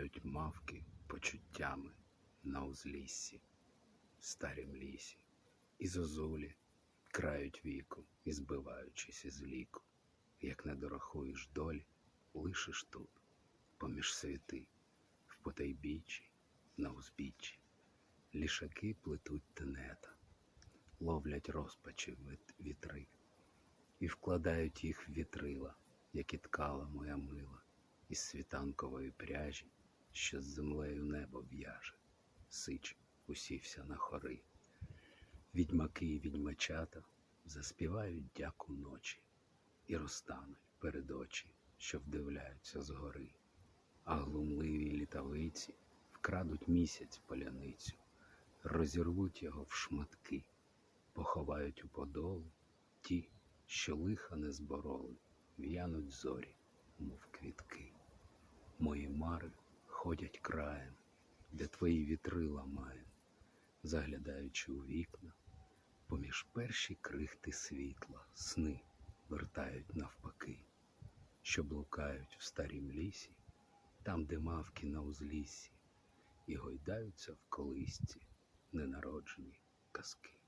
грають мавки почуттями на узліссі, старім лісі, і зозулі крають віку, і збиваючись із ліку, як не дорахуєш долі, лишиш тут, поміж світи, в потайбіччі, на узбіччі, лішаки плетуть тенета, ловлять розпачі вітри і вкладають їх в вітрила, як і ткала моя мила, із світанкової пряжі, що з землею небо в'яже, сич усівся на хори. Відьмаки і відьмачата заспівають дяку ночі і розтануть перед очі, що вдивляються згори, а глумливі літавиці вкрадуть місяць поляницю, розірвуть його в шматки, поховають у подолу ті, що лиха не збороли, в'януть зорі, мов квітки. Мої мари ходять краєм, де твої вітри ламаєм, заглядаючи у вікна, поміж перші крихти світла, сни вертають навпаки, що блукають в старім лісі, там, де мавки на узліссі, і гойдаються в колисці ненароджені казки.